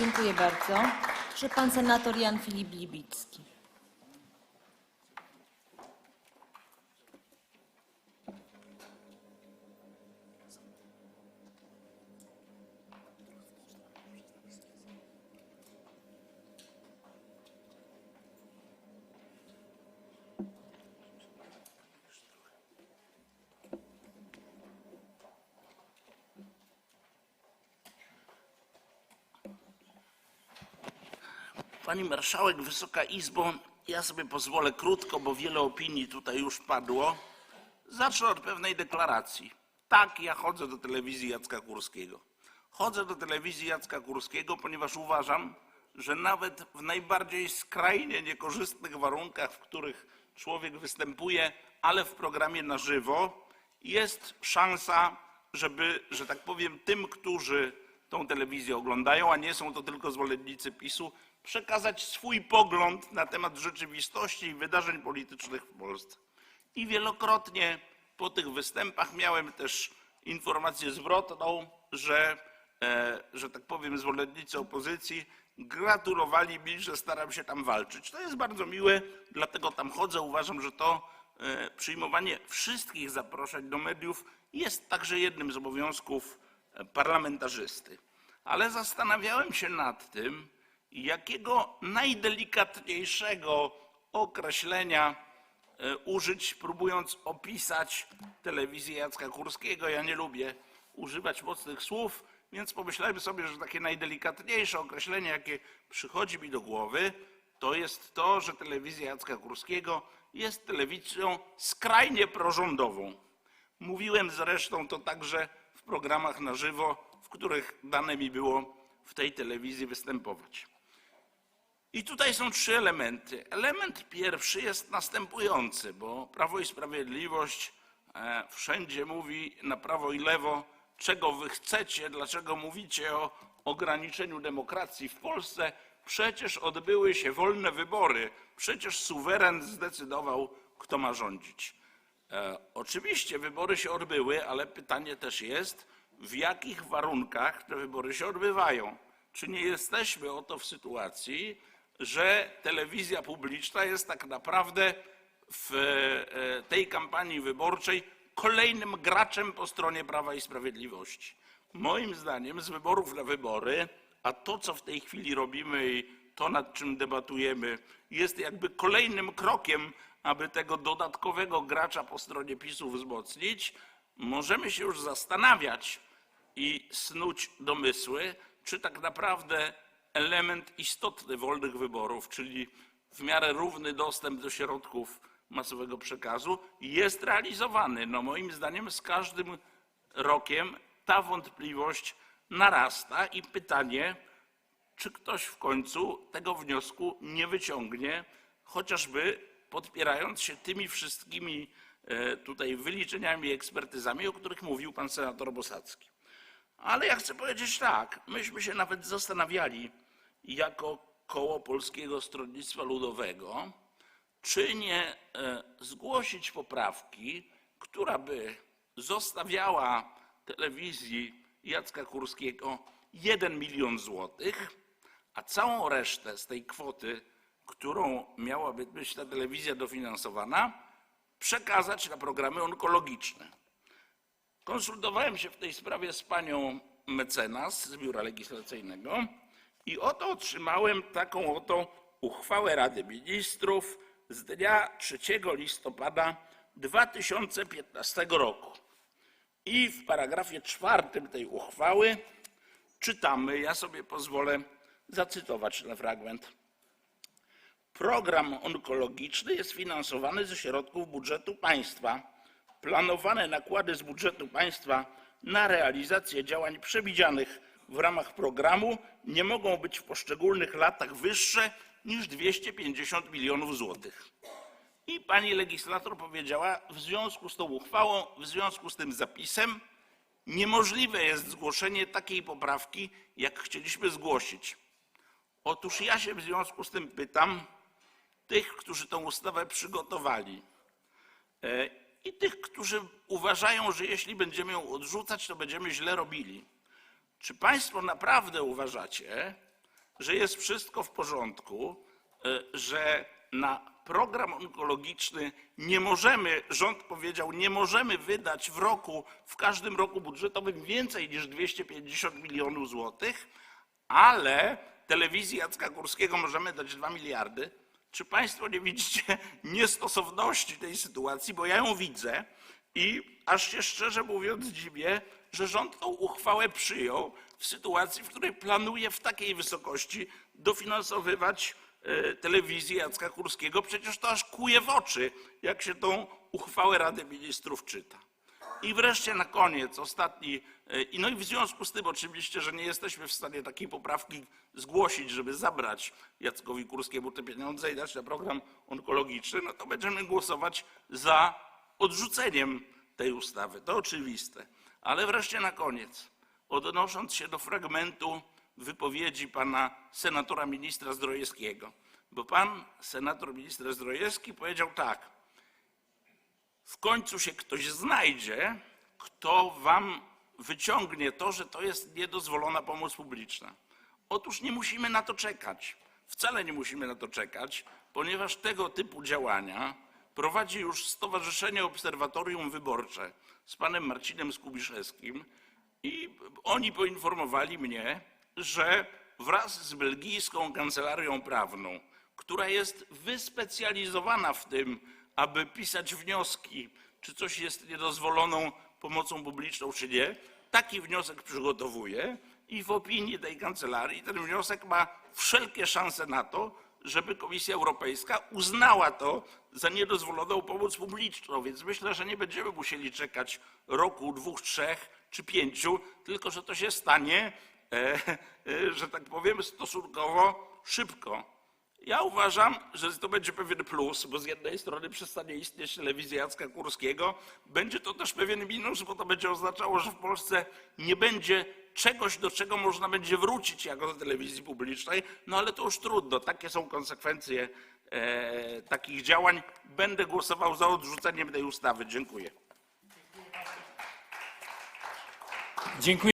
Dziękuję bardzo. Proszę pan senator Jan Filip Libicki. Pani marszałek, Wysoka Izbo, ja sobie pozwolę krótko, bo wiele opinii tutaj już padło. Zacznę od pewnej deklaracji. Tak, ja chodzę do telewizji Jacka Kurskiego. Chodzę do telewizji Jacka Kurskiego, ponieważ uważam, że nawet w najbardziej skrajnie niekorzystnych warunkach, w których człowiek występuje, ale w programie na żywo, jest szansa, żeby, że tak powiem, tym, którzy tą telewizję oglądają, a nie są to tylko zwolennicy PiSu, przekazać swój pogląd na temat rzeczywistości i wydarzeń politycznych w Polsce. I wielokrotnie po tych występach miałem też informację zwrotną, że, e, że tak powiem, zwolennicy opozycji gratulowali mi, że staram się tam walczyć. To jest bardzo miłe, dlatego tam chodzę. Uważam, że to e, przyjmowanie wszystkich zaproszeń do mediów jest także jednym z obowiązków parlamentarzysty. Ale zastanawiałem się nad tym, jakiego najdelikatniejszego określenia e, użyć, próbując opisać telewizję Jacka Kurskiego. Ja nie lubię używać mocnych słów, więc pomyślałem sobie, że takie najdelikatniejsze określenie, jakie przychodzi mi do głowy, to jest to, że telewizja Jacka Kurskiego jest telewizją skrajnie prorządową. Mówiłem zresztą to także programach na żywo, w których dane mi było w tej telewizji występować. I tutaj są trzy elementy. Element pierwszy jest następujący, bo Prawo i Sprawiedliwość e, wszędzie mówi na prawo i lewo, czego wy chcecie, dlaczego mówicie o ograniczeniu demokracji w Polsce. Przecież odbyły się wolne wybory, przecież suweren zdecydował, kto ma rządzić. E, oczywiście wybory się odbyły, ale pytanie też jest, w jakich warunkach te wybory się odbywają. Czy nie jesteśmy oto w sytuacji, że telewizja publiczna jest tak naprawdę w e, tej kampanii wyborczej kolejnym graczem po stronie Prawa i Sprawiedliwości. Moim zdaniem z wyborów na wybory, a to co w tej chwili robimy i to nad czym debatujemy jest jakby kolejnym krokiem, aby tego dodatkowego gracza po stronie PiSu wzmocnić, możemy się już zastanawiać i snuć domysły, czy tak naprawdę element istotny wolnych wyborów, czyli w miarę równy dostęp do środków masowego przekazu, jest realizowany. No moim zdaniem z każdym rokiem ta wątpliwość narasta i pytanie, czy ktoś w końcu tego wniosku nie wyciągnie, chociażby podpierając się tymi wszystkimi e, tutaj wyliczeniami i ekspertyzami, o których mówił pan senator Bosacki. Ale ja chcę powiedzieć tak, myśmy się nawet zastanawiali jako koło Polskiego Stronnictwa Ludowego, czy nie e, zgłosić poprawki, która by zostawiała telewizji Jacka Kurskiego 1 milion złotych, a całą resztę z tej kwoty, którą miałaby być ta telewizja dofinansowana, przekazać na programy onkologiczne. Konsultowałem się w tej sprawie z panią mecenas z biura legislacyjnego i oto otrzymałem taką oto uchwałę Rady Ministrów z dnia 3 listopada 2015 roku. I w paragrafie czwartym tej uchwały czytamy, ja sobie pozwolę zacytować ten fragment. Program onkologiczny jest finansowany ze środków budżetu państwa. Planowane nakłady z budżetu państwa na realizację działań przewidzianych w ramach programu nie mogą być w poszczególnych latach wyższe niż 250 milionów złotych. I pani legislator powiedziała, w związku z tą uchwałą, w związku z tym zapisem, niemożliwe jest zgłoszenie takiej poprawki, jak chcieliśmy zgłosić. Otóż ja się w związku z tym pytam tych, którzy tę ustawę przygotowali e, i tych, którzy uważają, że jeśli będziemy ją odrzucać, to będziemy źle robili. Czy Państwo naprawdę uważacie, że jest wszystko w porządku, e, że na program onkologiczny nie możemy, rząd powiedział, nie możemy wydać w roku, w każdym roku budżetowym więcej niż 250 milionów złotych, ale telewizji Jacka Kurskiego możemy dać 2 miliardy. Czy Państwo nie widzicie niestosowności tej sytuacji? Bo ja ją widzę i aż się szczerze mówiąc dziwię, że rząd tą uchwałę przyjął w sytuacji, w której planuje w takiej wysokości dofinansowywać e, telewizję Jacka Kurskiego. Przecież to aż kuje w oczy, jak się tą uchwałę Rady Ministrów czyta. I wreszcie na koniec, ostatni, e, i no i w związku z tym oczywiście, że nie jesteśmy w stanie takiej poprawki zgłosić, żeby zabrać Jackowi Kurskiemu te pieniądze i dać na program onkologiczny, no to będziemy głosować za odrzuceniem tej ustawy. To oczywiste. Ale wreszcie na koniec, odnosząc się do fragmentu wypowiedzi pana senatora ministra Zdrojewskiego, bo pan senator minister Zdrojewski powiedział tak, w końcu się ktoś znajdzie, kto wam wyciągnie to, że to jest niedozwolona pomoc publiczna. Otóż nie musimy na to czekać. Wcale nie musimy na to czekać, ponieważ tego typu działania prowadzi już Stowarzyszenie Obserwatorium Wyborcze z panem Marcinem Skubiszewskim i oni poinformowali mnie, że wraz z belgijską kancelarią prawną, która jest wyspecjalizowana w tym, aby pisać wnioski, czy coś jest niedozwoloną pomocą publiczną, czy nie, taki wniosek przygotowuje i w opinii tej kancelarii ten wniosek ma wszelkie szanse na to, żeby Komisja Europejska uznała to za niedozwoloną pomoc publiczną. Więc myślę, że nie będziemy musieli czekać roku, dwóch, trzech czy pięciu, tylko że to się stanie, e, e, że tak powiem, stosunkowo szybko. Ja uważam, że to będzie pewien plus, bo z jednej strony przestanie istnieć telewizja Jacka Kurskiego, będzie to też pewien minus, bo to będzie oznaczało, że w Polsce nie będzie czegoś, do czego można będzie wrócić jako do telewizji publicznej, no ale to już trudno, takie są konsekwencje e, takich działań. Będę głosował za odrzuceniem tej ustawy. Dziękuję. Dziękuję.